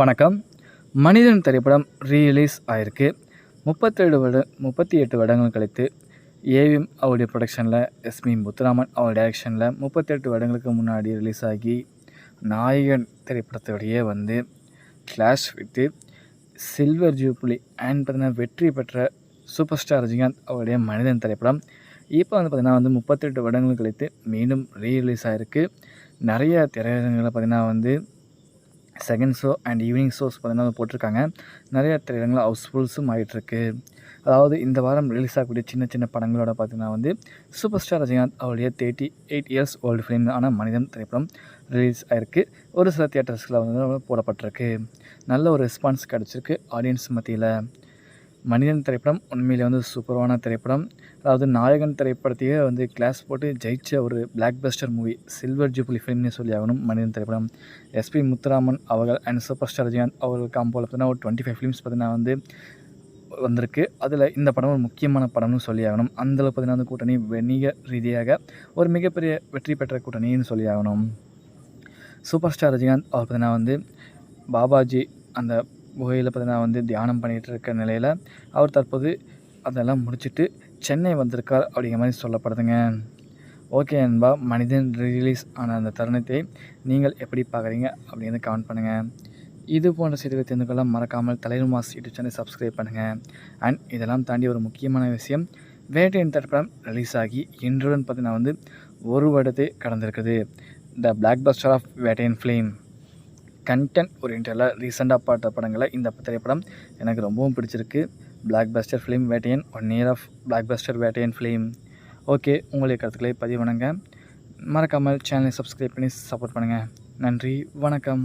வணக்கம். மனிதன் திரைப்படம் ரீலீஸ் ஆயிருக்கு. முப்பத்தேழு வருட முப்பத்தி எட்டு வருடங்கள் கழித்து ஏவிஎம் அவருடைய ப்ரொடக்ஷனில் எஸ்மி முத்துராமன் அவர் டைரக்ஷனில் முப்பத்தெட்டு வருடங்களுக்கு முன்னாடி ரிலீஸ் ஆகி நாயகன் திரைப்படத்தோடையே வந்து கிளாஷ் விட்டு சில்வர் ஜூப்ளி அண்ட் பார்த்தீங்கன்னா வெற்றி பெற்ற சூப்பர் ஸ்டார் ரஜினிகாந்த் அவருடைய மனிதன் திரைப்படம். இப்போ வந்து பார்த்திங்கன்னா வந்து முப்பத்தெட்டு வருடங்கள் கழித்து மீண்டும் ரீரிலீஸ் ஆகிருக்கு நிறைய திரையரங்குகளில் பார்த்திங்கன்னா வந்து second show and evening shows பார்த்தீங்கன்னா போட்டிருக்காங்க. நிறைய திரையரங்கில் ஹவுஸ்ஃபுல்ஸும் ஆகிட்டுருக்கு அதாவது இந்த வாரம் ரிலீஸ் ஆகக்கூடிய சின்ன சின்ன படங்களோட பார்த்திங்கன்னா வந்து சூப்பர் ஸ்டார் ரஜினிகாந்த் அவருடைய thirty eight years old film ஆன மனிதன் திரைப்படம் ரிலீஸ் ஆகிருக்கு ஒரு சில தியேட்டர்ஸில் வந்து போடப்பட்டிருக்கு. நல்ல ஒரு ரெஸ்பான்ஸ் கிடச்சிருக்கு ஆடியன்ஸ் மத்தியில். மனிதன் திரைப்படம் உண்மையில் வந்து சூப்பரான திரைப்படம். அதாவது நாயகன் திரைப்படத்தையே வந்து கிளாஸ் போட்டு ஜெயிச்ச ஒரு blockbuster movie silver jubilee ஃபிலிம்னு சொல்லி ஆகணும் மனிதன் திரைப்படம். எஸ்பி முத்துராமன் அவர்கள் அண்ட் சூப்பர் ஸ்டார் ரஜினிகாந்த் அவர்கள் காம்போவில் பார்த்தீங்கன்னா ஒரு டுவெண்ட்டி ஃபைவ் ஃபிலிம்ஸ் பார்த்தீங்கன்னா வந்து வந்திருக்கு. அதில் இந்த படம் ஒரு முக்கியமான படம்னு சொல்லி ஆகணும். அந்தளவு பார்த்தீங்கன்னா அந்த கூட்டணி வணிக ரீதியாக ஒரு மிகப்பெரிய வெற்றி பெற்ற கூட்டணின்னு சொல்லி ஆகணும். சூப்பர் ஸ்டார் ரஜினிகாந்த் அவர் பார்த்தீங்கன்னா வந்து பாபாஜி அந்த குகையில் பார்த்தீங்கன்னா வந்து தியானம் பண்ணிகிட்டு இருக்க நிலையில் அவர் தற்போது அதெல்லாம் முடிச்சுட்டு சென்னை வந்திருக்கார் அப்படிங்கிற மாதிரி சொல்லப்படுதுங்க. ஓகே அன்பா மனிதன் ரிலீஸ் ஆன அந்த தருணத்தை நீங்கள் எப்படி பார்க்குறீங்க அப்படின்னு கமெண்ட் பண்ணுங்கள் இது போன்ற செய்திகளை தெரிந்து கொள்ள மறக்காமல் தலைவர் மாஸ் யூடியூப் சேனலை சப்ஸ்கிரைப் பண்ணுங்கள் அண்ட் இதெல்லாம் தாண்டி ஒரு முக்கியமான விஷயம் வேட்டையின் திரைப்படம் ரிலீஸ் ஆகி இன்றுடன் பார்த்தீங்கன்னா வந்து ஒரு வருடத்தை கடந்திருக்குது. த பிளாக் பஸ்டர் ஆஃப் வேட்டையின் ஃபிலிம் கண்டென்ட் ஓரியன்டில் ரீசெண்டாக பார்த்த படங்களை இந்த திரைப்படம் எனக்கு ரொம்பவும் பிடிச்சிருக்கு. Blockbuster film Vettaiyan one year of blockbuster Vettaiyan film okay உங்களுடைய கருத்துக்களை பதிவு பண்ணுங்கள் மறக்காமல் சேனலை சப்ஸ்கிரைப் பண்ணி சப்போர்ட் பண்ணுங்கள் நன்றி வணக்கம்.